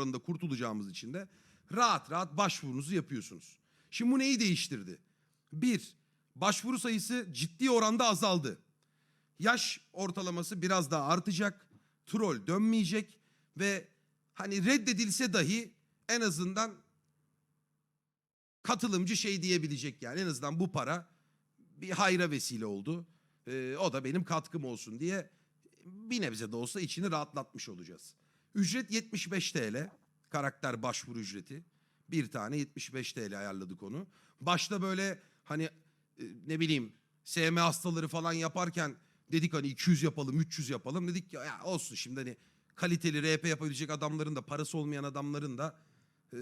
oranında kurtulacağımız için de rahat rahat başvurunuzu yapıyorsunuz. Şimdi bu neyi değiştirdi? Bir, başvuru sayısı ciddi oranda azaldı. Yaş ortalaması biraz daha artacak. Troll dönmeyecek ve hani reddedilse dahi en azından katılımcı şey diyebilecek yani en azından bu para bir hayra vesile oldu. Ee, o da benim katkım olsun diye bir nebze de olsa içini rahatlatmış olacağız. Ücret 75 TL. Karakter başvuru ücreti. Bir tane 75 TL ayarladık onu. Başta böyle hani e, ne bileyim SM hastaları falan yaparken dedik hani 200 yapalım 300 yapalım dedik ya, ya olsun şimdi hani kaliteli RP yapabilecek adamların da parası olmayan adamların da e,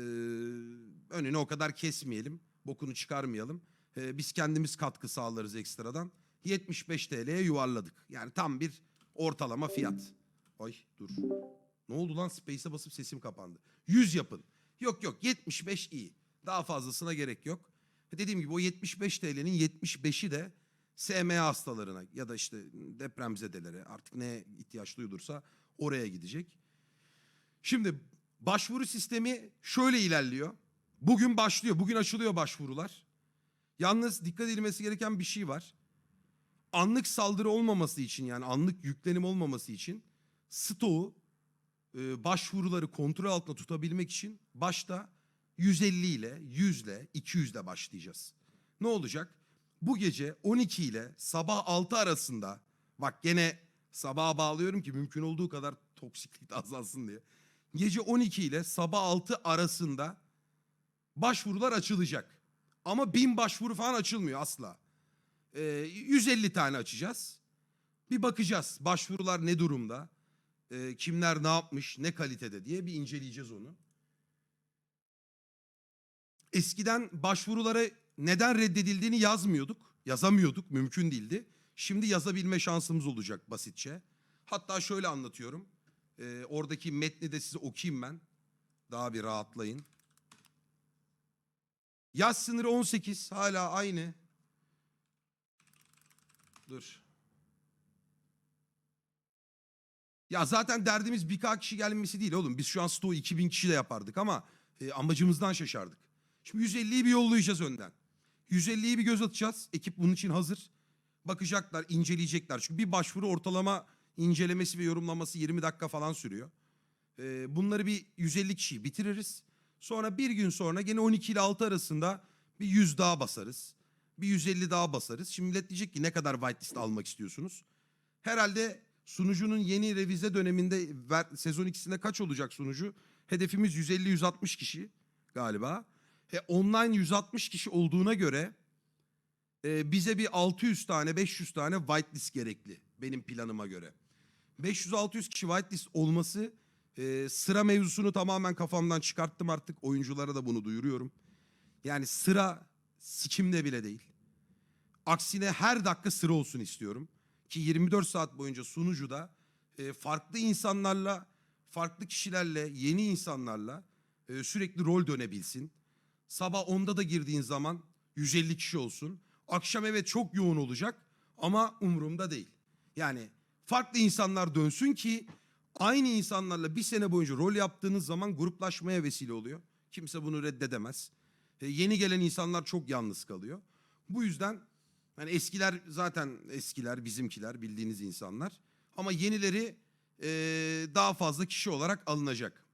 önünü o kadar kesmeyelim. Bokunu çıkarmayalım. E, biz kendimiz katkı sağlarız ekstradan. 75 TL'ye yuvarladık. Yani tam bir ortalama fiyat. Ay dur. Ne oldu lan? Space'e basıp sesim kapandı. 100 yapın. Yok yok 75 iyi. Daha fazlasına gerek yok. Dediğim gibi o 75 TL'nin 75'i de SMA hastalarına ya da işte depremzedelere artık ne ihtiyaç duyulursa oraya gidecek. Şimdi başvuru sistemi şöyle ilerliyor. Bugün başlıyor. Bugün açılıyor başvurular. Yalnız dikkat edilmesi gereken bir şey var. Anlık saldırı olmaması için yani anlık yüklenim olmaması için stoğu e, başvuruları kontrol altında tutabilmek için başta 150 ile 100 ile 200 ile başlayacağız. Ne olacak? Bu gece 12 ile sabah 6 arasında bak gene sabaha bağlıyorum ki mümkün olduğu kadar toksiklik azalsın diye. Gece 12 ile sabah 6 arasında başvurular açılacak. Ama bin başvuru falan açılmıyor asla. Ee, 150 tane açacağız. Bir bakacağız başvurular ne durumda, Ee, kimler ne yapmış, ne kalitede diye bir inceleyeceğiz onu. Eskiden başvurulara neden reddedildiğini yazmıyorduk, yazamıyorduk, mümkün değildi. Şimdi yazabilme şansımız olacak basitçe. Hatta şöyle anlatıyorum. Ee, oradaki metni de size okuyayım ben. Daha bir rahatlayın. Yaş sınırı 18 hala aynı. Dur. Ya zaten derdimiz birkaç kişi gelmesi değil oğlum. Biz şu an stoğu 2000 kişi de yapardık ama e, amacımızdan şaşardık. Şimdi 150'yi bir yollayacağız önden. 150'yi bir göz atacağız. Ekip bunun için hazır. Bakacaklar, inceleyecekler. Çünkü bir başvuru ortalama incelemesi ve yorumlaması 20 dakika falan sürüyor. E, bunları bir 150 kişiyi bitiririz. Sonra bir gün sonra gene 12 ile 6 arasında bir 100 daha basarız. Bir 150 daha basarız. Şimdi millet diyecek ki ne kadar whitelist almak istiyorsunuz? Herhalde sunucunun yeni revize döneminde ver- sezon ikisinde kaç olacak sunucu? Hedefimiz 150-160 kişi galiba. E, online 160 kişi olduğuna göre e, bize bir 600 tane 500 tane whitelist gerekli benim planıma göre. 500-600 kişi whitelist olması e, sıra mevzusunu tamamen kafamdan çıkarttım artık. Oyunculara da bunu duyuruyorum. Yani sıra sikimde bile değil. Aksine her dakika sıra olsun istiyorum. Ki 24 saat boyunca sunucuda e, farklı insanlarla, farklı kişilerle, yeni insanlarla e, sürekli rol dönebilsin. Sabah 10'da da girdiğin zaman 150 kişi olsun. Akşam evet çok yoğun olacak ama umurumda değil. Yani farklı insanlar dönsün ki aynı insanlarla bir sene boyunca rol yaptığınız zaman gruplaşmaya vesile oluyor. Kimse bunu reddedemez. E, yeni gelen insanlar çok yalnız kalıyor. Bu yüzden hani eskiler zaten eskiler bizimkiler bildiğiniz insanlar. Ama yenileri e, daha fazla kişi olarak alınacak.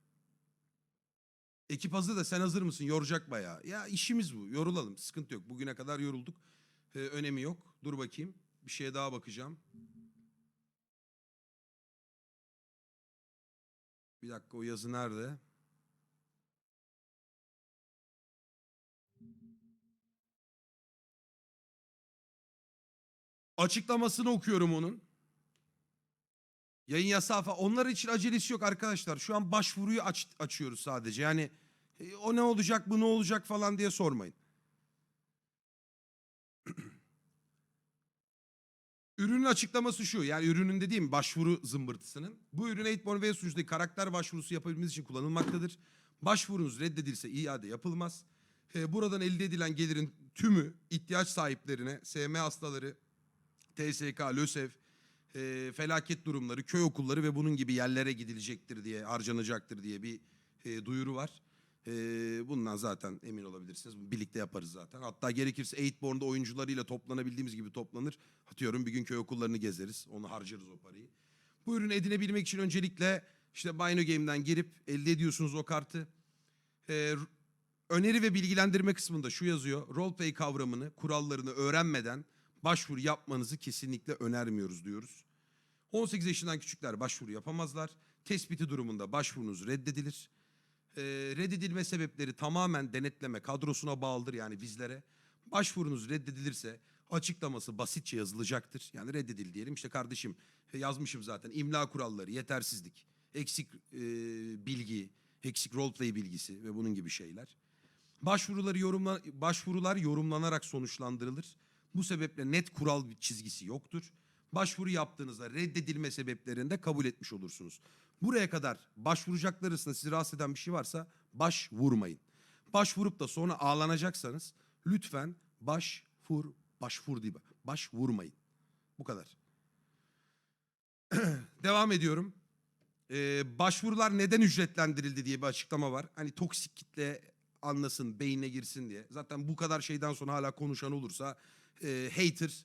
Ekip hazır da sen hazır mısın? Yoracak bayağı. Ya işimiz bu. Yorulalım. Sıkıntı yok. Bugüne kadar yorulduk. E, önemi yok. Dur bakayım. Bir şeye daha bakacağım. Bir dakika o yazı nerede? Açıklamasını okuyorum onun. Yayın yasağı falan. Onlar için acelesi yok arkadaşlar. Şu an başvuruyu aç, açıyoruz sadece. Yani e, o ne olacak bu ne olacak falan diye sormayın. Ürünün açıklaması şu. Yani ürünün dediğim başvuru zımbırtısının. Bu ürün 8born ve sunucudaki karakter başvurusu yapabilmeniz için kullanılmaktadır. Başvurunuz reddedilse iade yapılmaz. E, buradan elde edilen gelirin tümü ihtiyaç sahiplerine, SM hastaları, TSK, LÖSEV, e, felaket durumları, köy okulları ve bunun gibi yerlere gidilecektir diye, harcanacaktır diye bir e, duyuru var. E, bundan zaten emin olabilirsiniz. Birlikte yaparız zaten. Hatta gerekirse Eightborn'da oyuncularıyla toplanabildiğimiz gibi toplanır. Atıyorum bir gün köy okullarını gezeriz. Onu harcarız o parayı. Bu ürünü edinebilmek için öncelikle işte Bino Game'den girip elde ediyorsunuz o kartı. E, öneri ve bilgilendirme kısmında şu yazıyor. Roleplay kavramını, kurallarını öğrenmeden başvuru yapmanızı kesinlikle önermiyoruz diyoruz. 18 yaşından küçükler başvuru yapamazlar. Tespiti durumunda başvurunuz reddedilir. Ee, reddedilme sebepleri tamamen denetleme kadrosuna bağlıdır yani bizlere. Başvurunuz reddedilirse açıklaması basitçe yazılacaktır. Yani reddedil diyelim işte kardeşim e, yazmışım zaten imla kuralları, yetersizlik, eksik e, bilgi, eksik roleplay bilgisi ve bunun gibi şeyler. Başvuruları yorumla, başvurular yorumlanarak sonuçlandırılır. Bu sebeple net kural bir çizgisi yoktur. Başvuru yaptığınızda reddedilme sebeplerini de kabul etmiş olursunuz. Buraya kadar başvuracaklar arasında sizi rahatsız eden bir şey varsa başvurmayın. Başvurup da sonra ağlanacaksanız lütfen başvur, başvur değil, başvurmayın. Bu kadar. Devam ediyorum. Ee, başvurular neden ücretlendirildi diye bir açıklama var. Hani toksik kitle anlasın, beynine girsin diye. Zaten bu kadar şeyden sonra hala konuşan olursa e, hater,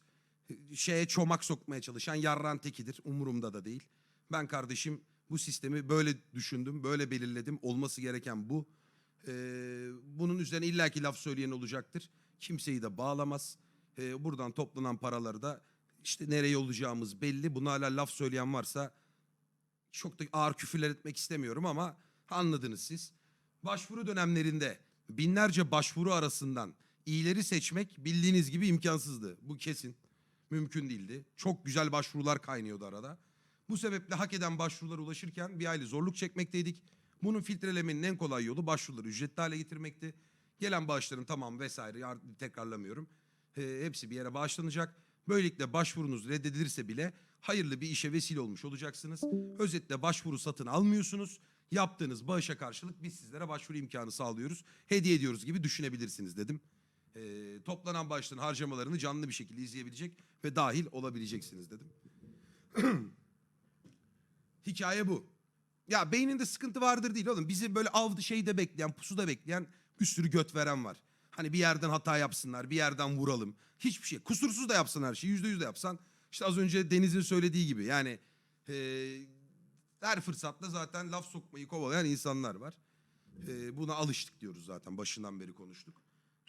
e, şeye çomak sokmaya çalışan yarran tekidir. Umurumda da değil. Ben kardeşim bu sistemi böyle düşündüm, böyle belirledim. Olması gereken bu. Ee, bunun üzerine illaki laf söyleyen olacaktır. Kimseyi de bağlamaz. Ee, buradan toplanan paraları da işte nereye olacağımız belli. Buna hala laf söyleyen varsa çok da ağır küfürler etmek istemiyorum ama anladınız siz. Başvuru dönemlerinde binlerce başvuru arasından iyileri seçmek bildiğiniz gibi imkansızdı. Bu kesin. Mümkün değildi. Çok güzel başvurular kaynıyordu arada. Bu sebeple hak eden başvurulara ulaşırken bir hayli zorluk çekmekteydik. Bunun filtrelemenin en kolay yolu başvuruları ücretli hale getirmekti. Gelen bağışların tamam vesaire tekrarlamıyorum. Ee, hepsi bir yere bağışlanacak. Böylelikle başvurunuz reddedilirse bile hayırlı bir işe vesile olmuş olacaksınız. Özetle başvuru satın almıyorsunuz. Yaptığınız bağışa karşılık biz sizlere başvuru imkanı sağlıyoruz. Hediye ediyoruz gibi düşünebilirsiniz dedim. Ee, toplanan bağışların harcamalarını canlı bir şekilde izleyebilecek ve dahil olabileceksiniz dedim. Hikaye bu. Ya beyninde sıkıntı vardır değil oğlum. Bizi böyle avdı şeyde bekleyen, pusuda bekleyen bir sürü göt veren var. Hani bir yerden hata yapsınlar, bir yerden vuralım. Hiçbir şey. Kusursuz da yapsın her şeyi, yüzde yüz de yapsan. İşte az önce Deniz'in söylediği gibi yani eee, her fırsatta zaten laf sokmayı kovalayan insanlar var. Eee, buna alıştık diyoruz zaten başından beri konuştuk.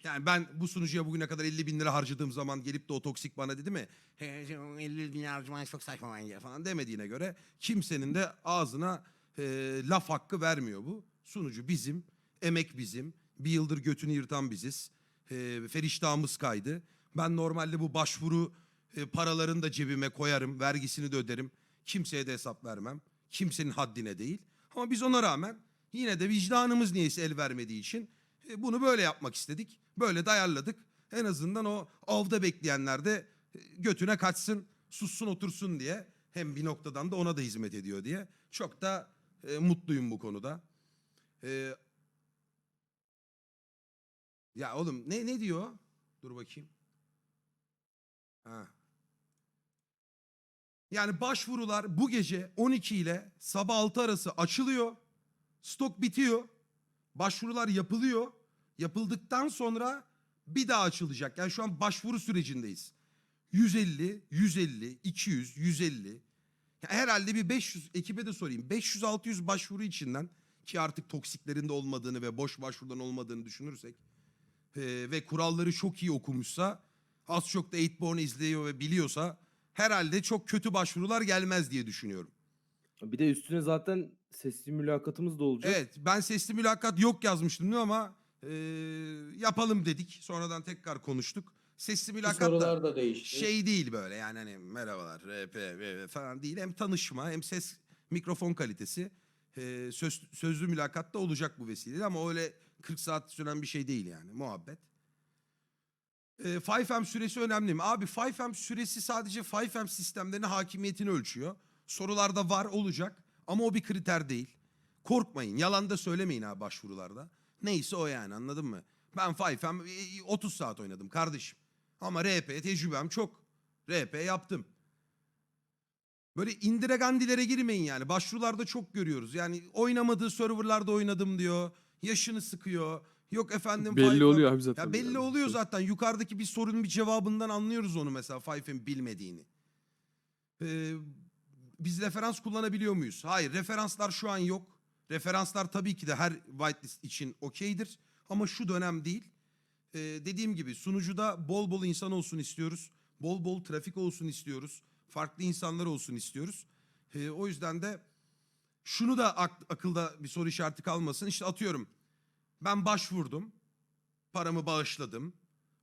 Yani ben bu sunucuya bugüne kadar 50 bin lira harcadığım zaman gelip de o toksik bana dedi mi? "He, 50 bin lira harcaman çok saçma bence falan demediğine göre kimsenin de ağzına e, laf hakkı vermiyor bu. Sunucu bizim, emek bizim, bir yıldır götünü yırtan biziz. E, feriştahımız kaydı. Ben normalde bu başvuru e, paralarını da cebime koyarım, vergisini de öderim. Kimseye de hesap vermem. Kimsenin haddine değil. Ama biz ona rağmen yine de vicdanımız niyeyse el vermediği için e, bunu böyle yapmak istedik. Böyle dayarladık. En azından o avda bekleyenler de e, götüne kaçsın, sussun otursun diye. Hem bir noktadan da ona da hizmet ediyor diye. Çok da e, mutluyum bu konuda. E, ya oğlum ne ne diyor? Dur bakayım. Ha. Yani başvurular bu gece 12 ile sabah 6 arası açılıyor. Stok bitiyor. Başvurular yapılıyor. Yapıldıktan sonra bir daha açılacak. Yani şu an başvuru sürecindeyiz. 150, 150, 200, 150. Ya herhalde bir 500 ekibe de sorayım. 500-600 başvuru içinden ki artık toksiklerinde olmadığını ve boş başvuruların olmadığını düşünürsek e, ve kuralları çok iyi okumuşsa az çok da Eightborn'u izliyor ve biliyorsa herhalde çok kötü başvurular gelmez diye düşünüyorum. Bir de üstüne zaten sesli mülakatımız da olacak. Evet ben sesli mülakat yok yazmıştım değil mi ama e, yapalım dedik. Sonradan tekrar konuştuk. Sesli mülakat da da değişti. şey değil böyle yani hani merhabalar RP falan değil. Hem tanışma hem ses mikrofon kalitesi e, söz, sözlü mülakatta olacak bu vesileyle ama öyle 40 saat süren bir şey değil yani muhabbet. E, 5M süresi önemli mi? Abi 5M süresi sadece 5M sistemlerine hakimiyetini ölçüyor. Sorularda var olacak ama o bir kriter değil. Korkmayın yalan da söylemeyin ha başvurularda. Neyse o yani anladın mı? Ben 5M e, 30 saat oynadım kardeşim. Ama RP tecrübem çok. RP yaptım. Böyle indiregandilere girmeyin yani. Başvurularda çok görüyoruz. Yani oynamadığı serverlarda oynadım diyor. Yaşını sıkıyor. Yok efendim Belli Five'la- oluyor abi zaten. Ya belli yani. oluyor zaten. Yukarıdaki bir sorunun bir cevabından anlıyoruz onu mesela Fife'in bilmediğini. Ee, biz referans kullanabiliyor muyuz? Hayır, referanslar şu an yok. Referanslar tabii ki de her whitelist için okeydir. Ama şu dönem değil. Ee, dediğim gibi sunucuda bol bol insan olsun istiyoruz. Bol bol trafik olsun istiyoruz. Farklı insanlar olsun istiyoruz. Ee, o yüzden de şunu da ak- akılda bir soru işareti kalmasın. İşte atıyorum ben başvurdum. Paramı bağışladım.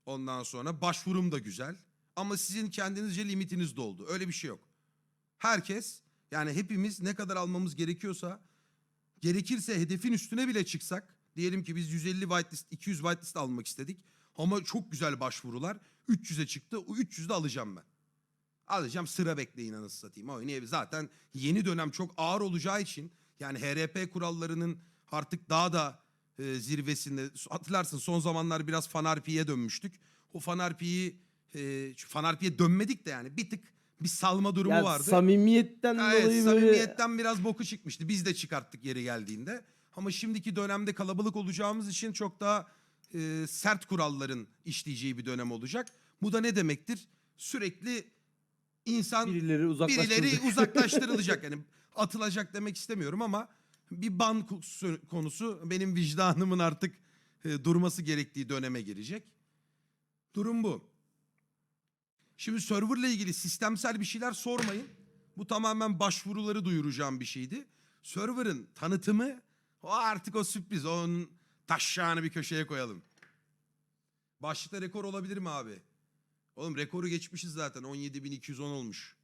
Ondan sonra başvurum da güzel. Ama sizin kendinizce limitiniz doldu. Öyle bir şey yok. Herkes yani hepimiz ne kadar almamız gerekiyorsa gerekirse hedefin üstüne bile çıksak diyelim ki biz 150 whitelist 200 whitelist almak istedik ama çok güzel başvurular 300'e çıktı o 300'ü de alacağım ben. Alacağım sıra bekleyin anasını satayım. Oynayabilir. Zaten yeni dönem çok ağır olacağı için yani HRP kurallarının artık daha da e, zirvesinde hatırlarsın son zamanlar biraz fanarpiye dönmüştük. O fanarpiyi e, fanarpiye dönmedik de yani bir tık bir salma durumu Ya vardı. samimiyetten Evet, dolayı böyle samimiyetten biraz boku çıkmıştı. Biz de çıkarttık yeri geldiğinde. Ama şimdiki dönemde kalabalık olacağımız için çok daha e, sert kuralların işleyeceği bir dönem olacak. Bu da ne demektir? Sürekli insan birileri birileri uzaklaştırılacak. Yani atılacak demek istemiyorum ama bir ban konusu- benim vicdanımın artık e, durması gerektiği döneme girecek. Durum bu. Şimdi serverla ilgili sistemsel bir şeyler sormayın. Bu tamamen başvuruları duyuracağım bir şeydi. Server'ın tanıtımı o artık o sürpriz. Onun taşağını bir köşeye koyalım. Başlıkta rekor olabilir mi abi? Oğlum rekoru geçmişiz zaten. 17.210 olmuş.